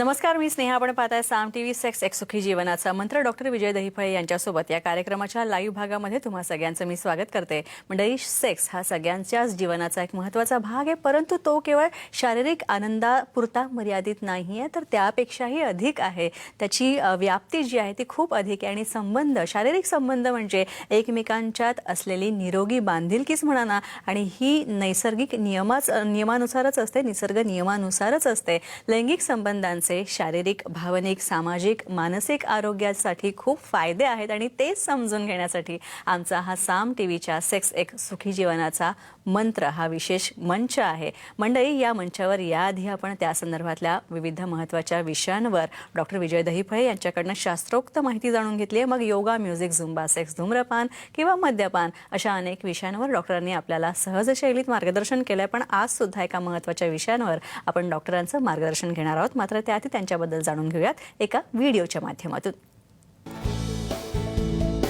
नमस्कार मी स्नेहा. आपण पाहताय साम टी व्ही सेक्स एक सुखी जीवनाचा मंत्र. डॉक्टर विजय दहिफळे यांच्यासोबत या कार्यक्रमाच्या लाईव्ह भागामध्ये तुम्हा सगळ्यांचं मी स्वागत करते. मंडळी सेक्स हा सगळ्यांच्याच जीवनाचा एक महत्त्वाचा भाग आहे परंतु तो केवळ शारीरिक आनंदापुरता मर्यादित नाही आहे तर त्यापेक्षाही अधिक आहे. त्याची व्याप्ती जी आहे ती खूप अधिक आहे. आणि संबंध शारीरिक संबंध म्हणजे एकमेकांच्यात असलेली निरोगी बांधिलकीच म्हणा ना आणि ही नैसर्गिक नियमाच नियमानुसारच असते निसर्ग नियमानुसारच असते. लैंगिक संबंधांचे शारीरिक भावनिक सामाजिक मानसिक आरोग्यासाठी खूप फायदे आहेत आणि तेच समजून घेण्यासाठी आमचा हा साम टी व्हीच्या सेक्स एक सुखी जीवनाचा मंत्र हा विशेष मंच आहे. मंडळी या मंचावर याआधी आपण त्या संदर्भातल्या विविध महत्त्वाच्या विषयांवर डॉक्टर विजय दहिफळे यांच्याकडनं शास्त्रोक्त माहिती जाणून घेतली आहे. मग योगा म्युझिक झुंबा सेक्स धूम्रपान किंवा मद्यपान अशा अनेक विषयांवर डॉक्टरांनी आपल्याला सहज शैलीत मार्गदर्शन केलं आहे पण आज सुद्धा एका महत्त्वाच्या विषयांवर आपण डॉक्टरांचं मार्गदर्शन घेणार आहोत. मात्र त्या त्यांच्याबद्दल जाणून घेऊयात एका व्हिडिओच्या माध्यमातून.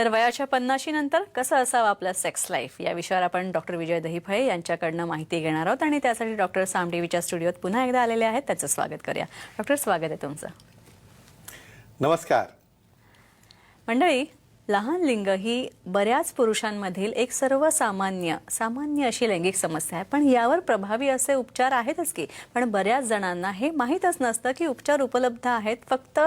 तर वयाच्या पन्नाशी नंतर कसं असावं आपलं सेक्स लाईफ या विषयावर आपण डॉक्टर विजय दहिफळे यांच्याकडनं माहिती घेणार आहोत आणि त्यासाठी डॉक्टर सामडेवीच्या स्टुडिओत पुन्हा एकदा आलेले आहेत. त्याचं स्वागत करूया. डॉक्टर स्वागत आहे तुमचं. नमस्कार. मंडळी लहान लिंग ही बऱ्याच पुरुषांमधील एक सर्वसामान्य सामान्य अशी लैंगिक समस्या आहे. पण यावर प्रभावी असे उपचार आहेतच की पण बऱ्याच जणांना हे माहीतच नसतं की उपचार उपलब्ध आहेत. फक्त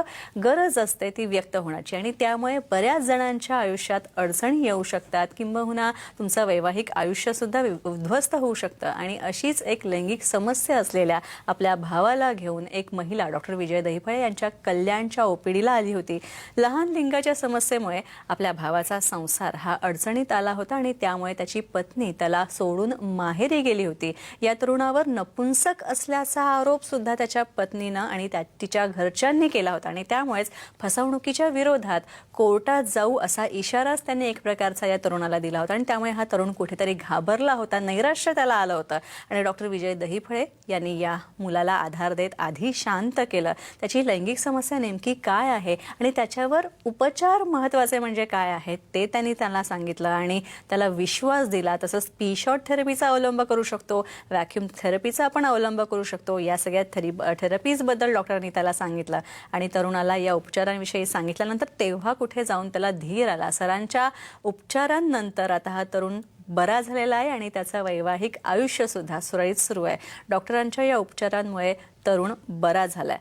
गरज असते ती व्यक्त होण्याची. आणि त्यामुळे बऱ्याच जणांच्या आयुष्यात अडचणी येऊ शकतात. किंबहुना तुमचं वैवाहिक आयुष्यसुद्धा वि- उद्ध्वस्त होऊ शकतं. आणि अशीच एक लैंगिक समस्या असलेल्या आपल्या भावाला घेऊन एक महिला डॉक्टर विजय दहिफळे यांच्या कल्याणच्या ओपीडीला आली होती. लहान लिंगाच्या समस्येमुळे आपल्या भावाचा संसार हा अडचणीत आला होता आणि त्यामुळे त्याची पत्नी त्याला सोडून माहेरी गेली होती. या तरुणावर नपुंसक असल्याचा आरोप सुद्धा त्याच्या पत्नीनं आणि त्या तिच्या घरच्यांनी केला होता आणि त्यामुळेच फसवणुकीच्या विरोधात कोर्टात जाऊ असा इशाराच त्यांनी एक प्रकारचा या तरुणाला दिला होता आणि त्यामुळे हा तरुण कुठेतरी घाबरला होता नैराश्य त्याला आलं होतं. आणि डॉक्टर विजय दहीफळे यांनी या मुलाला आधार देत आधी शांत केलं. त्याची लैंगिक समस्या नेमकी काय आहे आणि त्याच्यावर उपचार महत्त्वाचे म्हणजे म्हणजे काय आहेत ते त्यांनी त्याला सांगितलं आणि त्याला विश्वास दिला. तसंच पी शॉट थेरपीचा अवलंब करू शकतो व्हॅक्युम थेरपीचा आपण अवलंब करू शकतो. या सगळ्या थेरी थेरपीजबद्दल डॉक्टरांनी त्याला सांगितलं आणि तरुणाला या उपचारांविषयी सांगितल्यानंतर तेव्हा कुठे जाऊन त्याला धीर आला. सरांच्या उपचारांनंतर आता हा तरुण बरा झालेला आहे आणि त्याचं वैवाहिक आयुष्य सुद्धा सुरळीत सुरू आहे. डॉक्टरांच्या या उपचारांमुळे तरुण बरा झालाय.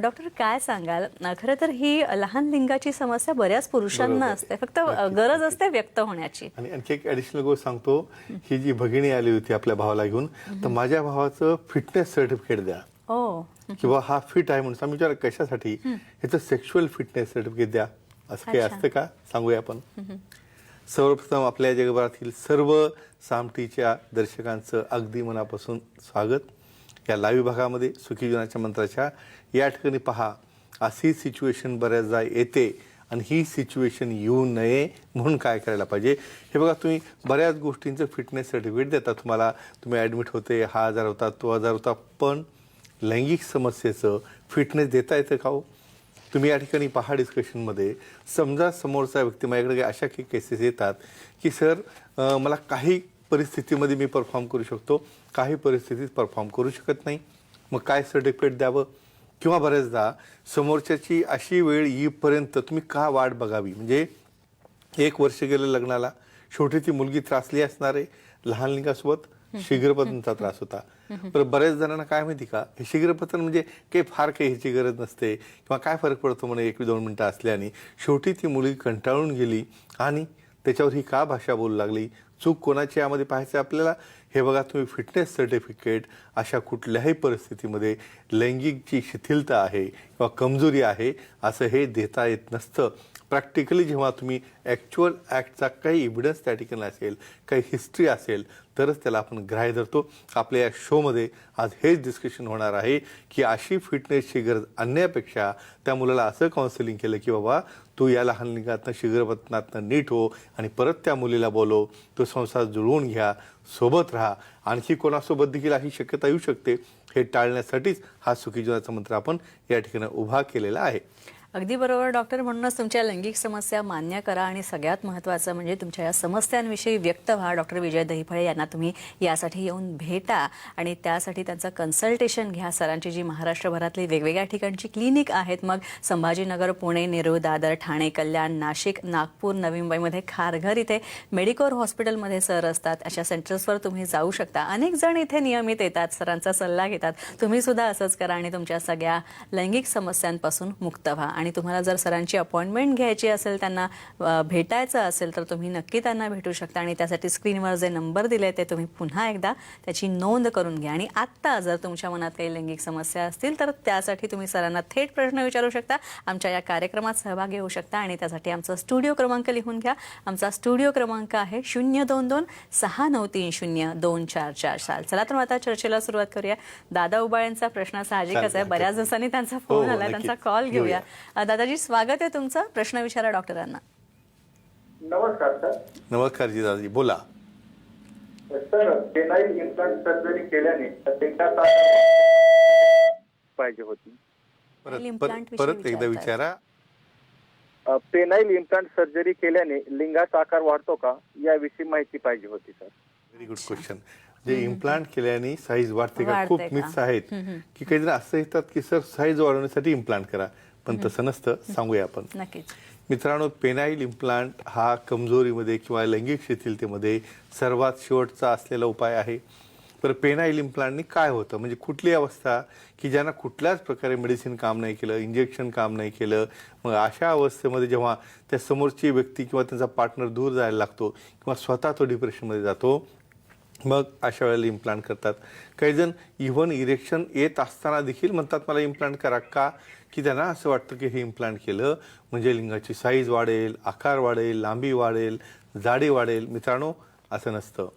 डॉक्टर काय सांगाल? खरं तर ही लहान लिंगाची समस्या बऱ्याच पुरुषांना. असते. फक्त गरज असते व्यक्त होण्याची. आणि आणखी एक ऍडिशनल गोष्ट सांगतो. ही जी भगिनी आली होती आपल्या भावाला घेऊन तर माझ्या भावाचं फिटनेस सर्टिफिकेट द्या. हो किंवा हा फिट आहे म्हणून विचार कशासाठी? ह्याचं सेक्शुअल फिटनेस सर्टिफिकेट द्या. असं काही. असतं का? सांगूया आपण. सर्वप्रथम आपल्या जगभरातील सर्व सामटीच्या दर्शकांचं अगदी मनापासून स्वागत. या लाईव्ह भागामध्ये सुखी जीवनाच्या मंत्राच्या या ठिकाणी पहा अशी सिच्युएशन बऱ्याचदा येते आणि ही सिच्युएशन येऊ नये म्हणून काय करायला पाहिजे? हे बघा तुम्ही बऱ्याच गोष्टींचं फिटनेस सर्टिफिकेट देता. तुम्हाला तुम्ही ॲडमिट होते हा आजार होता तो आजार होता पण लैंगिक समस्येचं फिटनेस देता येतं का हो? तुम्ही या ठिकाणी पहा डिस्कशनमध्ये समजा समोरचा व्यक्ती माझ्याकडे अशा काही केसेस येतात की सर मला काही परिस्थितीमध्ये मी परफॉर्म करू शकतो. काही परिस्थितीत परफॉर्म करू शकत नाही. मग काय सर्टिफिकेट द्यावं? किंवा बऱ्याचदा समोरच्याची अशी वेळ येईपर्यंत तुम्ही का वाट बघावी? म्हणजे एक वर्ष गेलं लग्नाला. शेवटी ती मुलगी त्रासली असणार आहे लहान लिंगासोबत शीघ्रपतनचा त्रास होता. पण बऱ्याच जणांना काय माहिती का हे शीघ्रपतन म्हणजे काही फार काही ह्याची गरज नसते किंवा काय फरक पडतो म्हणे एक दोन मिनटं असल्याने शेवटी ती मुलगी कंटाळून गेली आणि त्याच्यावर ही का भाषा बोलू लागली? चूक कोणाची यामध्ये पाहायचं आपल्याला. हे बघा तुम्ही फिटनेस सर्टिफिकेट अशा कुठल्याही परिस्थितीमध्ये लैंगिक जी शिथिलता आहे किंवा कमजोरी आहे असं हे देता येत नसतं. प्रॅक्टिकली जेव्हा तुम्ही ॲक्च्युअल ॲक्टचा काही इव्हिडन्स त्या ठिकाणी असेल काही हिस्ट्री असेल तरच त्याला आपण ग्राह्य धरतो. आपल्या या शोमध्ये आज हेच डिस्कशन होणार आहे की अशी फिटनेसची गरज आणण्यापेक्षा त्या मुलाला असं काउन्सिलिंग केलं की बाबा तू या लहान लिंगातनं शिगरपतनातनं नीट हो आणि परत त्या मुलीला बोलव. तो संसार जुळवून घ्या सोबत राहा. आणखी कोणासोबत देखील अशी शक्यता येऊ शकते हे टाळण्यासाठीच हा सुखी जीवनाचा मंत्र आपण या ठिकाणी उभा केलेला आहे. अगदी बरोबर डॉक्टर. म्हणूनच तुमच्या लैंगिक समस्या मान्य करा आणि सगळ्यात महत्त्वाचं म्हणजे तुमच्या या समस्यांविषयी व्यक्त व्हा. डॉक्टर विजय दहिफळे यांना तुम्ही यासाठी येऊन भेटा आणि त्यासाठी त्यांचं कन्सल्टेशन घ्या. सरांची जी महाराष्ट्रभरातली वेगवेगळ्या ठिकाणची क्लिनिक आहेत मग संभाजीनगर पुणे नेरूळ दादर ठाणे कल्याण नाशिक नागपूर नवी मुंबईमध्ये खारघर इथे मेडिकोर हॉस्पिटलमध्ये सर असतात. अशा सेंटर्सवर तुम्ही जाऊ शकता. अनेक जण इथे नियमित येतात सरांचा सल्ला घेतात. तुम्ही सुद्धा असंच करा आणि तुमच्या सगळ्या लैंगिक समस्यांपासून मुक्त व्हा. आणि तुम्हाला जर सरांची अपॉइंटमेंट घ्यायची असेल त्यांना भेटायचं असेल तर तुम्ही नक्की त्यांना भेटू शकता. आणि त्यासाठी स्क्रीनवर जे नंबर दिले ते तुम्ही पुन्हा एकदा त्याची नोंद करून घ्या. आणि आत्ता जर तुमच्या मनात काही लैंगिक समस्या असतील तर त्यासाठी तुम्ही सरांना थेट प्रश्न विचारू शकता. आमच्या या कार्यक्रमात सहभागी होऊ शकता आणि त्यासाठी आमचा स्टुडिओ क्रमांक लिहून घ्या. आमचा स्टुडिओ क्रमांक आहे शून्य दोन दोन सहा नऊ तीन शून्य दोन चार चार साल चला तर मग आता चर्चेला सुरुवात करूया. दादा उबाळ्यांचा प्रश्न साहजिकच आहे. बऱ्याच दिवसांनी त्यांचा हो, फोन हो, आला. त्यांचा कॉल घेऊया. दादाजी स्वागत आहे तुमचं प्रश्न विचारा डॉक्टरांना. नमस्कार सर. नमस्कार जी दादाजी बोला. सर पेनाईल इम्प्लांट सर्जरी केल्याने पाहिजे होती. परत परत एकदा. विचारा. पेनाईल इम्प्लांट सर्जरी केल्याने लिंगाचा आकार वाढतो का याविषयी माहिती पाहिजे होती सर. व्हेरी गुड क्वेश्चन जे इम्प्लांट केल्याने साईज वाढते का खूप? मिथ्स आहेत. की काही जण असं येतात की सर साईज वाढवण्यासाठी इम्प्लांट करा. पण तसं नसतं सांगूया आपण. नक्कीच. मित्रांनो पेनाईल इम्प्लांट हा कमजोरीमध्ये किंवा लैंगिक शिथिलतेमध्ये सर्वात शेवटचा असलेला उपाय आहे. तर पेनाईल इम्प्लांटनी काय होतं? म्हणजे कुठली अवस्था की ज्यांना कुठल्याच प्रकारे मेडिसिन काम नाही केलं इंजेक्शन काम नाही केलं मग अशा अवस्थेमध्ये जेव्हा त्या समोरची व्यक्ती किंवा त्यांचा पार्टनर दूर जायला लागतो किंवा स्वतः तो डिप्रेशनमध्ये जातो मग अशा वेळेला इम्प्लांट करतात. काही जण इव्हन इरेक्शन येत असताना देखील म्हणतात मला इम्प्लांट करा. का? की त्यांना असं वाटतं की हे इम्प्लांट केलं म्हणजे लिंगाची साईज वाढेल आकार वाढेल लांबी वाढेल जाडी वाढेल. मित्रांनो असं नसतं.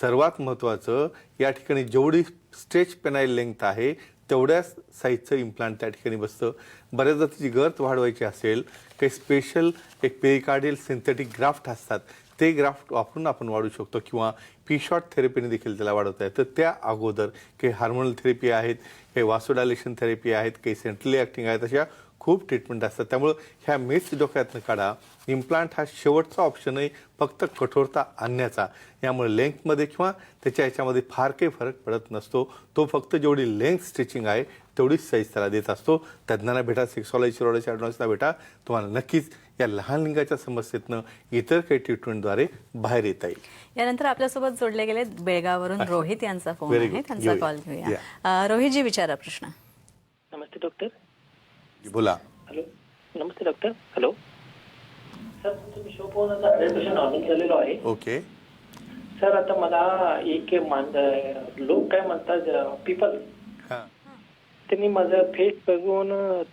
सर्वात महत्त्वाचं या ठिकाणी जेवढी स्ट्रेच पेनाईल लेंथ आहे तेवढ्याच साईजचं इम्प्लांट त्या ठिकाणी बसतं. बऱ्याचदा तिची गर्थ वाढवायची असेल काही स्पेशल एक पेरिकार्डियल सिंथेटिक ग्राफ्ट असतात ते ग्राफ्ट वापरून आपण वाढू शकतो किंवा पी शॉर्ट थेरपीने देखील त्याला वाढवता येतं. त्या अगोदर काही हार्मोनल थेरपी आहेत काही वासोडायलेशन थेरपी आहेत काही सेंट्रली ॲक्टिंग आहेत अशा खूप ट्रीटमेंट असतात. त्यामुळं ह्या मेस डोक्यातनं काढा. इम्प्लांट हा शेवटचा ऑप्शन आहे. फक्त कठोरता आणण्याचा. यामुळे लेंथमध्ये किंवा त्याच्या ह्याच्यामध्ये फार काही फरक पडत नसतो. तो फक्त जेवढी लेंथ स्टिचिंग आहे तेवढीच साईज त्याला देत असतो. तज्ज्ञांना भेटा सेक्सॉलॉजी रोडाच्या ॲडव्हान्सला भेटा. तुम्हाला नक्कीच या लहान लिंगाच्या समस्येतनं इतर काही ट्रीटमेंटद्वारे बाहेर येता येईल. यानंतर आपल्यासोबत जोडले गेले बेळगाववरून रोहित यांचा फोन आहे. त्यांचा. कॉल घेऊया. रोहितजी विचारा प्रश्न. नमस्ते डॉक्टर बोला. हॅलो. नमस्ते डॉक्टर हॅलो. सर तुम्ही शो पाहून आता हंड्रेड पर्सेंट नॉर्मल झालेलो आहे. ओके. सर आता मला एक मान लोक काय म्हणतात पीपल त्यांनी माझं फेस बघून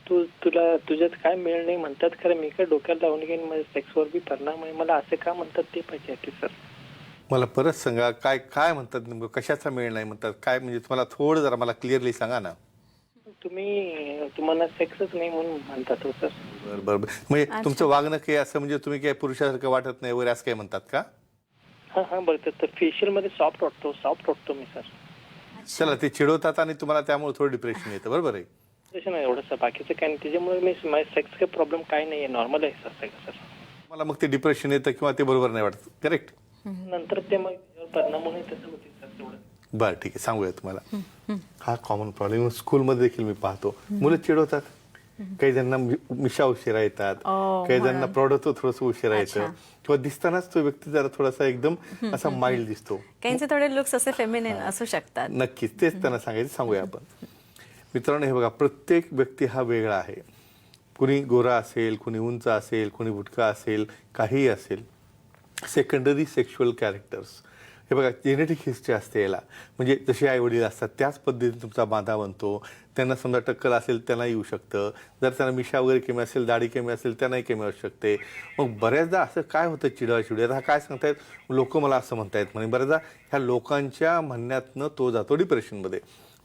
तू तुला तुझ्यात काय मिळ नाही म्हणतात. खरं मी काय डोक्याला लावून घेईन माझ्या सेक्सवर बी परिणाम आहे मला असं का म्हणतात ते पाहिजे सर मला परत सांगा काय काय म्हणतात नेमकं? कशाचा मेळ नाही म्हणतात? काय म्हणजे तुम्हाला थोडं जरा मला क्लिअरली सांगा ना. तुम्ही तुम्हाला सेक्सच नाही म्हणून म्हणतात हो सर बरं बरं बरं. म्हणजे तुमचं वागणं काही असं म्हणजे तुम्ही काय पुरुषासारखं वाटत नाही वगैरे असं काय म्हणतात का? हां हां बघ तर फेशियलमध्ये सॉफ्ट वाटतो सॉफ्ट वाटतो मी सर चला ते चिडवतात आणि तुम्हाला त्यामुळे थोडं डिप्रेशन येतं. बरोबर आहे? एवढंच बाकीचं काय नाही. त्याच्यामुळे मी माझ्या सेक्स काही प्रॉब्लेम काय नाही आहे नॉर्मल आहे सर सर मला मग ते डिप्रेशन येतं किंवा ते बरोबर नाही वाटत. करेक्ट नंतर ते मग परिणाम होणे तसं होते सर तेवढं. बरं ठीक आहे. सांगूया तुम्हाला. हा कॉमन प्रॉब्लेम स्कूलमध्ये देखील मी पाहतो. मुलं चिडवतात. काही जणांना मिशा उशिरा येतात. काही जणांना प्रॉडक्ट थोडस उशिरा येतं. किंवा दिसतानाच तो व्यक्ती जरा थोडासा एकदम असा माइल्ड दिसतो. काहींचे थोडे लुक्स असे फेमिनिन असू शकतात. नक्कीच. तेच त्यांना सांगायचं सांगूया आपण. मित्रांनो हे बघा प्रत्येक व्यक्ती हा वेगळा आहे. कुणी गोरा असेल कुणी उंच असेल कुणी बुटका असेल काहीही असेल. सेकंडरी सेक्शुअल कॅरेक्टर्स हे बघा जेनेटिक हिस्ट्री असते याला. म्हणजे जसे आई वडील असतात त्याच पद्धतीने तुमचा बांधा बनतो. त्यांना समजा टक्कल असेल त्यांना येऊ शकतं. जर त्यांना मिशा वगैरे कमी असेल दाढी कमी असेल त्यांनाही कमी असू शकते. मग बऱ्याचदा असं काय होतं चिडवा चिडवी आता हा काय सांगतायत? लोक मला असं म्हणतायत. म्हणे बऱ्याचदा ह्या लोकांच्या म्हणण्यातनं तो जातो डिप्रेशनमध्ये.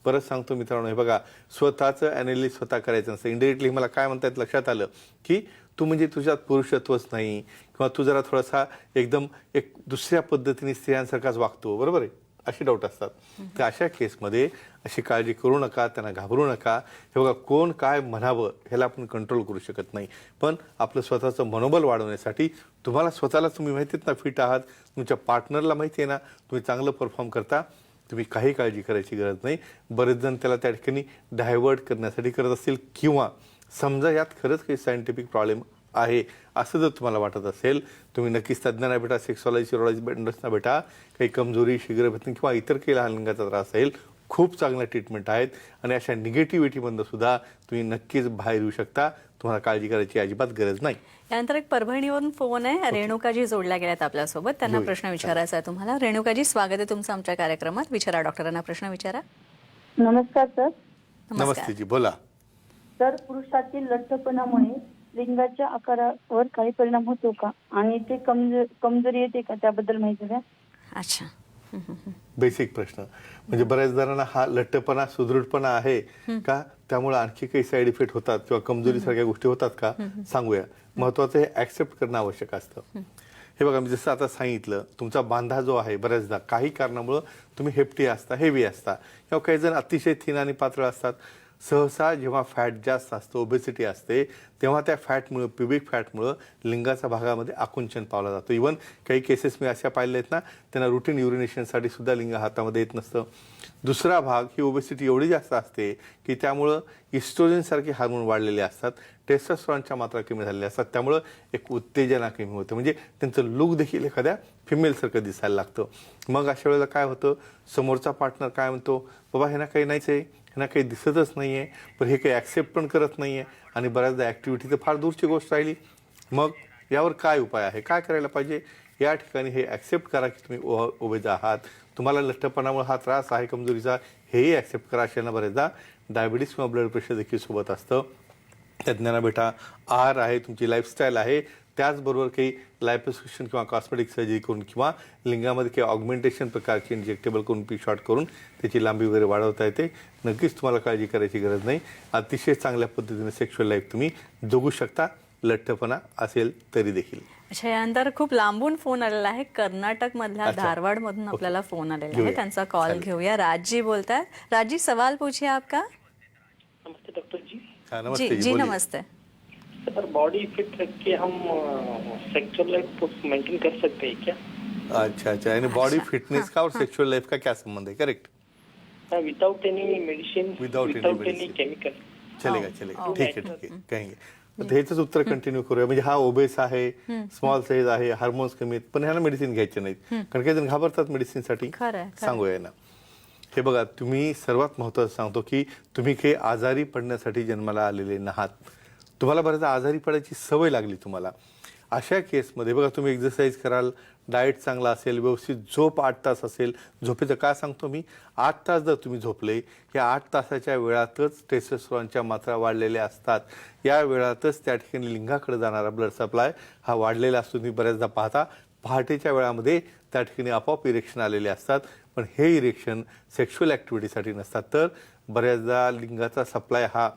परत सांगतो मित्रांनो हे बघा स्वतःचं ॲनालिस स्वतः करायचं नसतं. इंडिरेक्टली मला काय म्हणतायत? लक्षात आलं की तू म्हणजे तुझ्यात पुरुषत्वच नाही किंवा तू जरा थोडासा एकदम एक दुसऱ्या पद्धतीने स्त्रियांसारखाच वागतो बरोबर आहे? असे डाऊट असतात. तर अशा केसमध्ये अशी काळजी करू नका त्यांना घाबरू नका. हे बघा कोण काय म्हणावं ह्याला आपण कंट्रोल करू शकत नाही. पण आपलं स्वतःचं मनोबल वाढवण्यासाठी तुम्हाला स्वतःला तुम्ही माहिती आहेत ना फिट आहात. तुमच्या पार्टनरला माहिती आहे ना तुम्ही चांगलं परफॉर्म करता. तुम्ही काही काळजी करायची गरज नाही. बरेच जण त्याला त्या ठिकाणी डायव्हर्ट करण्यासाठी करत असतील किंवा समजा यात खरंच काही सायंटिफिक प्रॉब्लेम आहे असं जर तुम्हाला वाटत असेल तुम्ही नक्कीच तज्ज्ञांना भेटा सेक्सॉलॉजी सिरोलॉजी बेंडर्सना भेटा काही कमजोरी शीघ्रपत्नी किंवा इतर काही लहान लिंगाचा त्रास असेल खूप चांगल्या ट्रीटमेंट आहेत. आणि अशा निगेटिव्हिटीमधनं सुद्धा तुम्ही नक्कीच बाहेर येऊ शकता. तुम्हाला काळजी करायची अजिबात गरज नाही. यानंतर एक परभणीवरून फोन आहे. रेणुकाजी जोडल्या गेल्यात आपल्यासोबत. त्यांना घेऊया. प्रश्न विचारायचा आहे तुम्हाला. रेणुकाजी स्वागत आहे तुमचं आमच्या कार्यक्रमात. विचारा डॉक्टरांना प्रश्न विचारा. नमस्कार सर नमस्ते जी बोला. सर पुरुषातील लठ्ठपणामुळे लिंगाच्या आकारावर काही परिणाम होतो का? आणि ते कमजोर कमजोरी येते का? त्याबद्दल माहिती द्या. अच्छा. हं, हं, हं. बेसिक प्रश्न. म्हणजे बऱ्याच जणांना हा लठ्ठपणा सुदृढपणा आहे का? त्यामुळे आणखी काही साईड इफेक्ट होतात किंवा कमजोरी सारख्या गोष्टी होतात का? सांगूया. महत्वाचं हे ऍक्सेप्ट करणं आवश्यक असतं. हे बघा मी जसं आता सांगितलं तुमचा बांधा जो आहे बऱ्याचदा काही कारणामुळं तुम्ही हेप्टी असता हेवी असता किंवा काही जण अतिशय थिन आणि पातळ असतात. सहसा जेव्हा फॅट जास्त असतं ओबेसिटी असते तेव्हा त्या फॅटमुळं प्युबिक फॅटमुळं लिंगाच्या भागामध्ये आकुंचन पावला जातो. इवन काही केसेस मी अशा पाहिल्या आहेत ना त्यांना रुटीन युरिनेशनसाठी सुद्धा लिंग हातामध्ये येत नसतं. दुसरा भाग ही ओबेसिटी एवढी जास्त असते की त्यामुळं इस्ट्रोजनसारखे हार्मोन वाढलेले असतात. टेस्टॉस्ट्रॉनच्या मात्रा कमी झालेल्या असतात. त्यामुळं एक उत्तेजना कमी होतं. म्हणजे त्यांचं लुक देखील एखाद्या फिमेलसारखं दिसायला लागतं. मग अशा वेळेला काय होतं? समोरचा पार्टनर काय म्हणतो? बाबा ह्यांना काही नाहीच आहे. ह्यांना काही दिसतच नाही आहे पण हे काही ॲक्सेप्ट पण करत नाही आहे आणि बऱ्याचदा ॲक्टिव्हिटी तर फार दूरची गोष्ट राहिली. मग यावर काय उपाय आहे? काय करायला पाहिजे? या ठिकाणी हे ॲक्सेप्ट करा की तुम्ही ओ ओबेज आहात. तुम्हाला लठ्ठपणामुळे हा त्रास आहे कमजोरीचा. हेही ॲक्सेप्ट करा. अशांना बऱ्याचदा डायबिटीस किंवा ब्लड प्रेशर देखील सोबत असतं. तज्ज्ञांना भेटा. आहार आहे तुमची लाईफस्टाईल आहे. त्याचबरोबर काही लायपोसक्शन किंवा कॉस्मेटिक सर्जरी करून किंवा लिंगामध्ये काही ऑगमेंटेशन प्रकारचे इंजेक्टेबल करून पी शॉर्ट करून त्याची लांबी वगैरे वाढवता येते. नक्कीच तुम्हाला काळजी करायची गरज नाही. अतिशय चांगल्या पद्धतीने सेक्शुअल लाईफ तुम्ही जगू शकता. लठ्ठपणा असेल तरी देखील. अच्छा यानंतर खूप लांबून फोन आलेला आहे. कर्नाटक मधल्या. धारवाड मधून. आपल्याला फोन आलेला आहे. त्यांचा कॉल. घेऊया. राजजी बोलतात राजजी सवाल पूछिए आपका. नमस्ते डॉक्टर जी. हा, जी नमस्ते जी जी बोलिए. नमस्ते सर बॉडी फिट रख के हम सेक्सुअल लाइफ मेंटेन कर सकते हैं क्या? अच्छा अच्छा यानी बॉडी फिटनेस का और सेक्सुअल लाइफ का क्या संबंध है? Correct without any medicine without any. Chemical चलेगा हो, चलेगा हो. ठीक आहे ठीक आहे कहेंगे। ह्याच उत्तर कंटिन्यू करूया। म्हणजे हा ओबेस आहे स्मॉल साईज आहे हार्मोन्स कमी आहेत पण ह्याला मेडिसिन घ्यायचे नाहीत. कारण काही जण घाबरतात मेडिसिनसाठी. सांगूया ना हे बघा तुम्ही सर्वात महत्वाचं सांगतो की तुम्ही काही आजारी पडण्यासाठी जन्माला आलेले नाहात. तुम्हाला बऱ्याचदा आजारी पडायची सवय लागली तुम्हाला. अशा केसमध्ये बघा तुम्ही एक्झरसाईज कराल डाएट चांगला असेल व्यवस्थित झोप आठ तास असेल. झोपेचं काय सांगतो मी? आठ तास जर तुम्ही झोपले या आठ तासाच्या वेळातच टेस्टोस्टेरॉनच्या मात्रा वाढलेल्या असतात. या वेळातच त्या ठिकाणी लिंगाकडे जाणारा ब्लड सप्लाय हा वाढलेला असतो. तुम्ही बऱ्याचदा पाहता पहाटेच्या वेळामध्ये त्या ठिकाणी आपोआप इरेक्शन आलेले असतात. पण हे इरेक्शन सेक्शुअल ॲक्टिव्हिटीसाठी नसतात. तर बऱ्याचदा लिंगाचा सप्लाय हा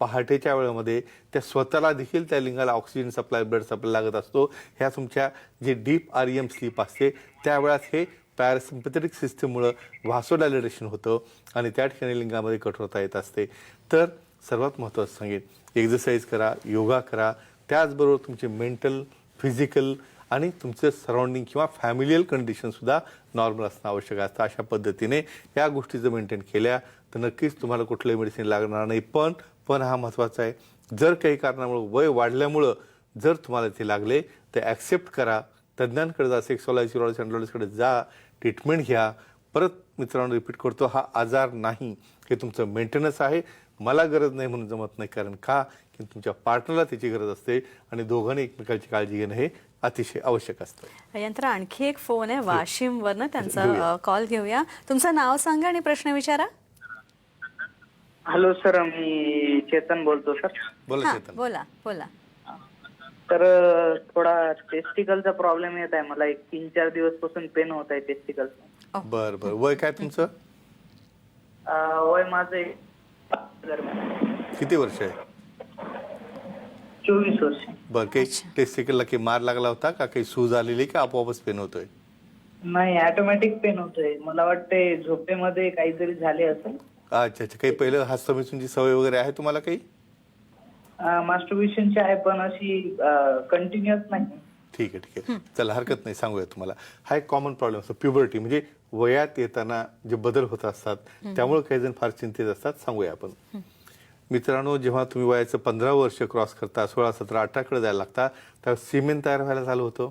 पहाटेच्या वेळेमध्ये त्या स्वतःला देखील त्या लिंगाला ऑक्सिजन सप्लाय ब्लड सप्लाय लागत असतो. ह्या तुमच्या जे डीप आर एम स्लीप असते त्या वेळात हे पॅरासिम्पथेटिक सिस्टीममुळं व्हासोडायलेटेशन होतं आणि त्या ठिकाणी लिंगामध्ये कठोरता येत असते. तर सर्वात महत्त्वाचं सांगेन एक्झरसाईज करा योगा करा. त्याचबरोबर तुमचे मेंटल फिजिकल आणि तुमचं सराउंडिंग किंवा फॅमिलियल कंडिशनसुद्धा नॉर्मल असणं आवश्यक असतं. अशा पद्धतीने या गोष्टी जर मेंटेन केल्या. तर नक्कीच तुम्हाला कुठलंही मेडिसिन लागणार नाही. पण पण हा महत्त्वाचा आहे. जर काही कारणामुळे वय वाढल्यामुळं जर तुम्हाला ते लागले तर ॲक्सेप्ट करा. तज्ज्ञांकडे जा सेक्सॉलॉजी सिरोलॉजी अँड्रॉलॉजीकडे जा ट्रीटमेंट घ्या. परत मित्रांनो रिपीट करतो हा आजार नाही. हे तुमचं मेंटेनन्स आहे. मला गरज नाही म्हणून जमत नाही कारण का? की तुमच्या पार्टनरला त्याची गरज असते आणि दोघांनी एकमेकाची काळजी घेणं हे अतिशय आवश्यक असतं. यानंतर आणखी एक फोन आहे वाशिमवरनं त्यांचा कॉल घेऊया. तुमचं नाव सांगा आणि प्रश्न विचारा. हॅलो सर मी चेतन बोलतो सर. बोला हा चेतन. बोला बोला. तर थोडा टेस्टिकलचा प्रॉब्लेम येत आहे मला. एक तीन चार दिवसपासून पेन होत आहे टेस्टिकलचा बर बर. वय काय तुमचं? वय माझं एक किती वर्ष आहे? चोवीस वर्ष. बर काही टेस्टिकलला काही मार लागला होता का? काही सूज आलेली का? आपोआपच पेन होतोय? नाही ऑटोमॅटिक पेन होतोय. मला वाटते झोपेमध्ये काहीतरी झाले असेल. अच्छा अच्छा. काही पहिलं हस्तमिसूनची सवय वगैरे आहे तुम्हाला काही? मास्टरब्युशनची आहे पण अशी कंटिन्युअस नाही. ठीक आहे ठीक आहे. चला हरकत नाही. सांगूया तुम्हाला. हा एक कॉमन प्रॉब्लेम असतो प्युबर्टी म्हणजे वयात येताना जे बदल होत असतात त्यामुळे काही जण फार चिंतित असतात. सांगूया आपण. मित्रांनो जेव्हा तुम्ही वयाचं पंधरा वर्ष क्रॉस करता सोळा सतरा अठराकडे जायला लागता तेव्हा सिमेंट तयार व्हायला चालू होतं.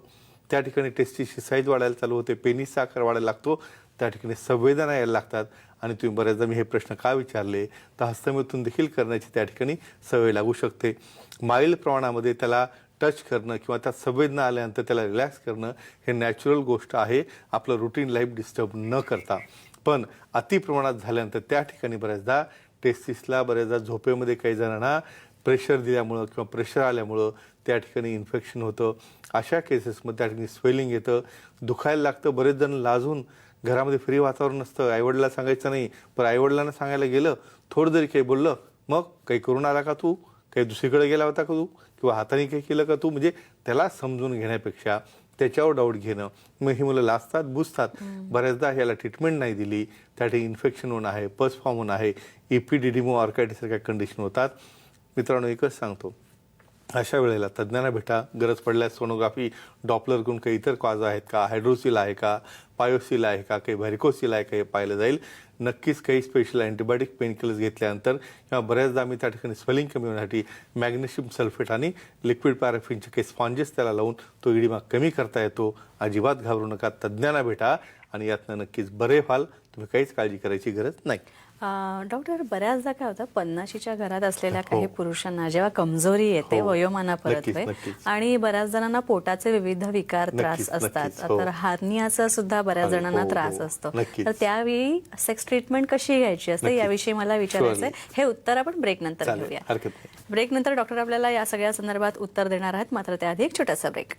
त्या ठिकाणी टेस्टीची साईज वाढायला चालू होते पेनीचा आकार वाढायला लागतो त्या ठिकाणी संवेदना यायला लागतात आणि तुम्ही बऱ्याचदा मी हे प्रश्न का विचारले? तर हस्तमेतून देखील करण्याची त्या ठिकाणी सवय लागू शकते. माईल प्रमाणामध्ये त्याला टच करणं किंवा त्यात संवेदना आल्यानंतर त्याला रिलॅक्स करणं हे नॅचरल गोष्ट आहे. आपलं रुटीन लाईफ डिस्टर्ब न करता. पण अति प्रमाणात झाल्यानंतर त्या ठिकाणी बऱ्याचदा टेस्टिसला बऱ्याचदा झोपेमध्ये काही जणांना प्रेशर दिल्यामुळं किंवा प्रेशर आल्यामुळं त्या ठिकाणी इन्फेक्शन होतं. अशा केसेसमध्ये त्या ठिकाणी स्वेलिंग येतं. दुखायला लागतं. बरेच जण लाजून घरामध्ये फ्री वातावरण नसतं. आईवडिला सांगायचं नाही पण आईवडिलांना सांगायला गेलं थोडं जरी काही बोललं मग काही करून आला का तू? काही दुसरीकडे गेला होता का तू? किंवा हाताने काही केलं का तू? म्हणजे त्याला समजून घेण्यापेक्षा त्याच्यावर डाऊट घेणं. मग ही मुलं लाजतात बुजतात. बऱ्याचदा ह्याला ट्रीटमेंट नाही दिली. त्या ठिकाणी इन्फेक्शन होणं आहे पस फॉर्म होणं आहे. इपिडिडिमो ऑर्कायटिस सारख्या कंडिशन होतात. मित्रांनो एकच सांगतो. अशा वेळेला तज्ज्ञांना भेटा. गरज पडल्यास सोनोग्राफी डॉपलर गुण काही इतर कॉज आहेत का? हायड्रोसिल आहे का? पायोसिल आहे का? काही व्हॅरिकोसिल आहे का? हे पाहिलं जाईल. नक्कीच काही स्पेशल अँटीबायोटिक पेनकिलर्स घेतल्यानंतर किंवा बऱ्याचदा आम्ही त्या ठिकाणी स्वेलिंग कमी होण्यासाठी मॅग्नेशियम सल्फेट आणि लिक्विड पॅराफिनचे काही स्पॉन्जेस त्याला लावून तो इडिमा कमी करता येतो. अजिबात घाबरू नका. तज्ज्ञांना भेटा आणि यातनं नक्कीच बरे व्हाल. तुम्ही काहीच काळजी करायची गरज नाही. डॉक्टर बऱ्याचदा काय होतं पन्नाशीच्या घरात असलेल्या हो. काही पुरुषांना जेव्हा कमजोरी येते हो. वयोमानापरत नक्कीच, वय, नक्कीच. आणि बऱ्याच जणांना पोटाचे विविध विकार त्रास असतात हो. तर हार्नियाचा सुद्धा बऱ्याच जणांना त्रास. असतो. तर त्यावेळी सेक्स ट्रीटमेंट कशी घ्यायची असते. याविषयी मला विचारायचं Surely. आहे हे उत्तर आपण ब्रेक नंतर घेऊया ब्रेक नंतर डॉक्टर आपल्याला या सगळ्या संदर्भात उत्तर देणार आहेत मात्र त्याआधी एक छोटासा ब्रेक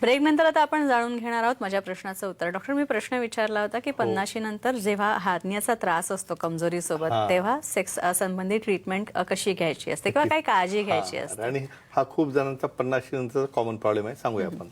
ब्रेक नंतर आता आपण जाणून घेणार आहोत माझ्या प्रश्नाचं उत्तर. डॉक्टर मी प्रश्न विचारला होता की पन्नाशी नंतर जेव्हा हार्नियाचा त्रास असतो कमजोरी सोबत हा. तेव्हा सेक्स संबंधी ट्रीटमेंट कशी घ्यायची असते किंवा काय काळजी घ्यायची हा, असते? आणि हा खूप जणांचा पन्नाशी नंतर कॉमन प्रॉब्लेम आहे सांगूया आपण.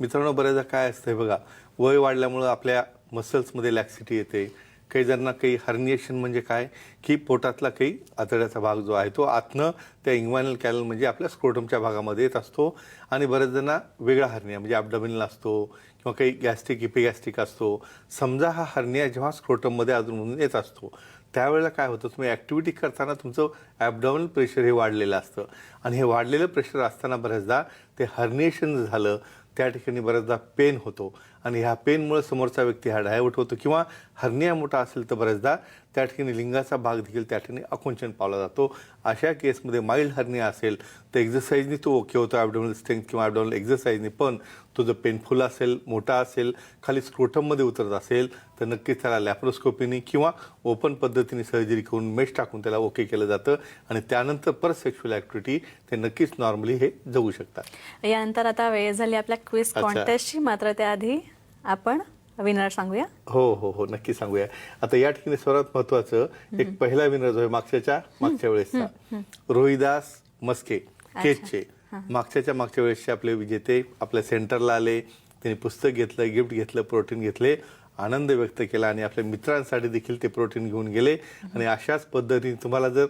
मित्रांनो बऱ्याचदा काय असतंय बघा वय वाढल्यामुळं आपल्या मसल्समध्ये लॅक्सिटी येते. काही जणांना काही हर्निएशन म्हणजे काय? की पोटातला काही आतड्याचा भाग जो आहे तो आतनं त्या इंग्वायनल कॅनल म्हणजे आपल्या स्क्रोटमच्या भागामध्ये येत असतो आणि बऱ्याच जणांना वेगळा हर्निया म्हणजे ॲबडमिनल असतो किंवा काही गॅस्ट्रिक इपिगॅस्ट्रिक असतो. समजा हा हर्निया जेव्हा स्क्रोटममध्ये अजून येत असतो त्यावेळेला काय होतं? तुम्ही ॲक्टिव्हिटी करताना तुमचं ॲबडॉमिनल प्रेशर हे वाढलेलं असतं. आणि हे वाढलेलं प्रेशर असताना बऱ्याचदा ते हर्निएशन झालं त्या ठिकाणी बऱ्याचदा पेन होतो. आणि ह्या पेनमुळे समोरचा व्यक्ती हा डायव्हर्ट होतो किंवा हर्निया मोठा असेल तर बऱ्याचदा त्या ठिकाणी लिंगाचा भाग देखील त्या ठिकाणी आकुंचन पावला जातो. अशा केसमध्ये माइल्ड हर्निया असेल तर एक्झरसाईजनी तो ओके होतो ॲबडोमिनल स्ट्रेंथ किंवा ॲबडोमिनल एक्झरसाईजनी पण तो जर पेनफुल असेल मोठा असेल खाली स्क्रोटममध्ये उतरत असेल तर नक्कीच त्याला लॅप्रोस्कोपीनी किंवा ओपन पद्धतीने सर्जरी करून मेश टाकून त्याला ओके केलं जातं. आणि त्यानंतर परत सेक्शुअल ॲक्टिव्हिटी ते नक्कीच नॉर्मली हे जगू शकतात. यानंतर आता वेळ झाली आपल्या क्विज. कॉन्टेस्टची मात्र त्याआधी आपण विनर सांगूया? हो हो हो नक्की सांगूया. आता या ठिकाणी सर्वात महत्वाचं एक पहिला विनर जो आहे मागच्याच्या मागच्या वेळेसचा. रोहिदास मस्के केसचे मागच्याच्या मागच्या वेळेसचे आपले विजेते आपल्या सेंटरला आले त्यांनी पुस्तक घेतलं गिफ्ट घेतलं प्रोटीन घेतले आनंद व्यक्त केला आणि आपल्या मित्रांसाठी देखील ते प्रोटीन घेऊन गेले. आणि अशाच पद्धतीने तुम्हाला जर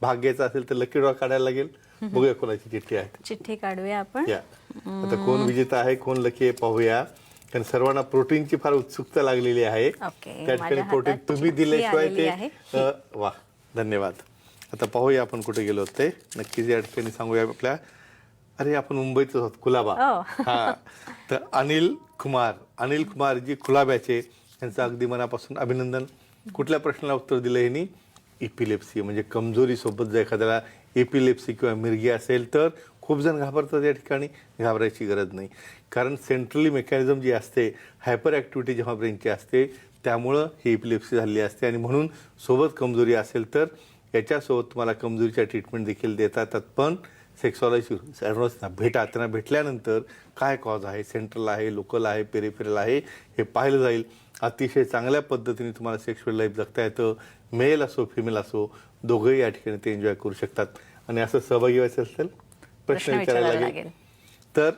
भाग घ्यायचा असेल तर लकी ड्रॉ काढायला लागेल. बघूया कोणाची चिठ्ठी आहे. चिठ्ठी काढूया आपण. आता कोण विजेता आहे कोण लकी आहे पाहूया. कारण सर्वांना प्रोटीनची फार उत्सुकता लागलेली आहे. त्या ठिकाणी प्रोटीन तुम्ही दिल्याशिवाय ते वा धन्यवाद. आता पाहूया आपण कुठे गेलो होते. नक्कीच या ठिकाणी सांगूया आपल्या अरे आपण मुंबईतच आहोत कुलाबा. ओ. हा. तर अनिल कुमार अनिल कुमार जी कुलाब्याचे यांचं अगदी मनापासून अभिनंदन. कुठल्या प्रश्नाला उत्तर दिलं यांनी? इपिलेप्सी म्हणजे कमजोरी सोबत जर एखाद्याला एपिलेप्सी किंवा मिरगी असेल तर खूप जण घाबरतात या ठिकाणी. घाबरायची गरज नाही. कारण सेंट्रली मेकॅनिझम जी असते हायपर ॲक्टिव्हिटी जेव्हा ब्रेनची असते त्यामुळं ही इपिलेप्सी झालेली असते. आणि म्हणून सोबत कमजोरी असेल तर याच्यासोबत तुम्हाला कमजोरीच्या ट्रीटमेंट देखील देता येतात पण सेक्सॉलॉजी सर्वचना भेटा त्यांना भेटल्यानंतर काय कॉज आहे? सेंट्रल आहे लोकल आहे पेरिफेरल आहे? हे पाहिलं जाईल. अतिशय चांगल्या पद्धतीने तुम्हाला सेक्शुअल लाईफ जगता येतं. मेल असो फिमेल असो दोघंही या ठिकाणी ते एन्जॉय करू शकतात. आणि असं सहभागी व्हायचं असेल प्रश्न विचारायला लागेल. तर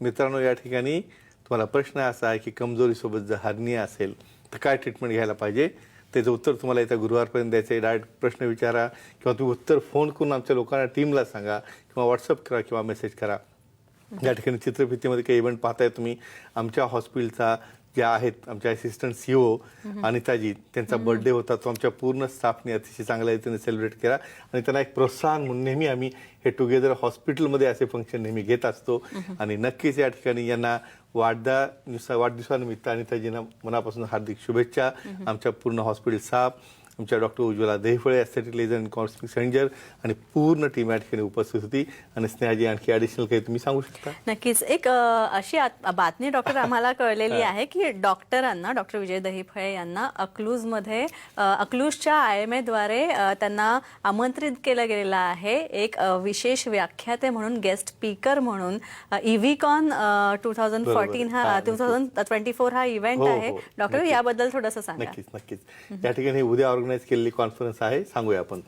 मित्रांनो या ठिकाणी तुम्हाला प्रश्न असा आहे की कमजोरीसोबत जर हर्निया असेल तर काय ट्रीटमेंट घ्यायला पाहिजे? त्याचं उत्तर तुम्हाला येत्या गुरुवारपर्यंत द्यायचं आहे. डायरेक्ट प्रश्न विचारा किंवा तुम्ही उत्तर फोन करून आमच्या लोकांना टीमला सांगा किंवा व्हॉट्सअप करा किंवा मेसेज करा. या ठिकाणी चित्रफितीमध्ये काही इव्हेंट पाहताय तुम्ही. आमच्या हॉस्पिटलचा ज्या आहेत आमच्या असिस्टंट सीओ अनिताजी त्यांचा बर्थडे होता तो आमच्या पूर्ण स्टाफने अतिशय चांगल्या रीतीने सेलिब्रेट केला. आणि त्यांना एक प्रोत्साहन म्हणून नेहमी आम्ही हे टुगेदर हॉस्पिटलमध्ये असे फंक्शन नेहमी घेत असतो. आणि नक्कीच या ठिकाणी यांना वाढदा वाढदिवसानिमित्त अनिताजींना मनापासून हार्दिक शुभेच्छा. आमच्या पूर्ण हॉस्पिटल स्टाफ आमच्या doctor Ujjwala Dehphale aesthetic laser and cosmetic centre आणि पूर्ण टीम या ठिकाणी उपस्थित होती. आणि स्नेहाजी आणखी ॲडिशनल काही तुम्ही सांगू शकता? नक्कीच. एक अशी बातमी डॉक्टर आम्हाला कळलेली आहे की डॉक्टरांना डॉक्टर विजय दहिफळे यांना अकलूजमध्ये अकलूजच्या आय एम एद्वारे त्यांना आमंत्रित केलं गेलेलं आहे. एक विशेष व्याख्याते म्हणून गेस्ट स्पीकर म्हणून इव्हीकॉन टू थाउजंड. फोर्टीन हा टू थाउजंड ट्वेंटी फोर हा इव्हेंट हो, आहे. हो. डॉक्टर. याबद्दल थोडंसं सांगा. नक्कीच नक्कीच. या ठिकाणी उद्या ऑर्गनाईज केलेली कॉन्फरन्स आहे सांगूया आपण.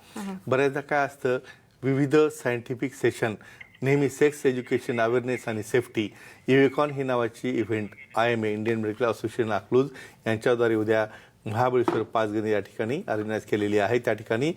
बऱ्याचदा काय असतं विविध सायंटिफिक सेशन नेहमी सेक्स एज्युकेशन अवेअरनेस आणि सेफ्टी इवेकॉन ही नावाची event I M A Indian Medical Association Akluj यांच्याद्वारे उद्या महाबळेश्वर पाचगणी या ठिकाणी ऑर्गनाईज केलेली आहे. त्या ठिकाणी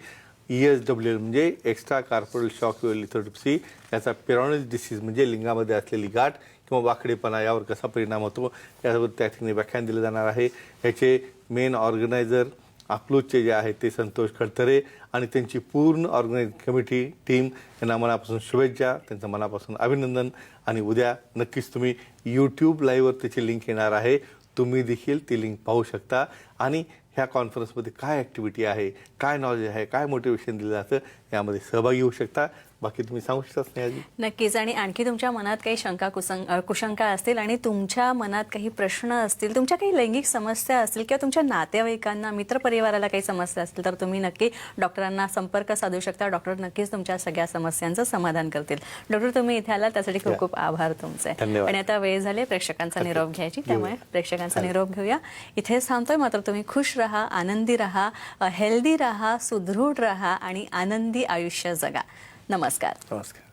ई एस डब्ल्यू म्हणजे एक्स्ट्रा कार्पोरल शॉक लिथोट्रिप्सी याचा पेरॉनिस डिसीज म्हणजे लिंगामध्ये असलेली गाठ किंवा वाकडेपणा यावर कसा परिणाम होतो यावर त्या ठिकाणी व्याख्यान दिलं जाणार आहे. याचे मेन ऑर्गनायझर अकलूजचे जे आहेत ते संतोष खडतरे आणि त्यांची पूर्ण ऑर्गनाईज कमिटी टीम यांना मनापासून शुभेच्छा त्यांचं मनापासून अभिनंदन. आणि उद्या नक्कीच तुम्ही यूट्यूब लाईव्हवर त्याची लिंक येणार आहे. तुम्ही देखील ती लिंक पाहू शकता. आणि ह्या कॉन्फरन्समध्ये काय ॲक्टिव्हिटी आहे काय नॉलेज आहे काय मोटिवेशन दिलं जातं यामध्ये सहभागी होऊ शकता. बाकी तुम्ही सांगू शकता स्नेहाजी नक्कीच. आणि आणखी तुमच्या मनात काही शंका कुसंग कुशंका असतील आणि तुमच्या मनात काही प्रश्न असतील तुमच्या काही लैंगिक समस्या असतील किंवा तुमच्या नातेवाईकांना मित्रपरिवाराला काही समस्या असतील तर तुम्ही नक्की डॉक्टरांना संपर्क साधू शकता. डॉक्टर नक्कीच तुमच्या सगळ्या समस्यांचं समाधान करतील. डॉक्टर तुम्ही इथे आलात त्यासाठी खूप खूप आभार तुमचे. आणि आता वेळ झाली प्रेक्षकांचा निरोप घ्यायची त्यामुळे प्रेक्षकांचा निरोप घेऊया. इथेच थांबतोय मात्र तुम्ही खुश राहा आनंदी राहा हेल्दी राहा सुदृढ राहा आणि आनंदी आयुष्य जगा. नमस्कार. नमस्कार.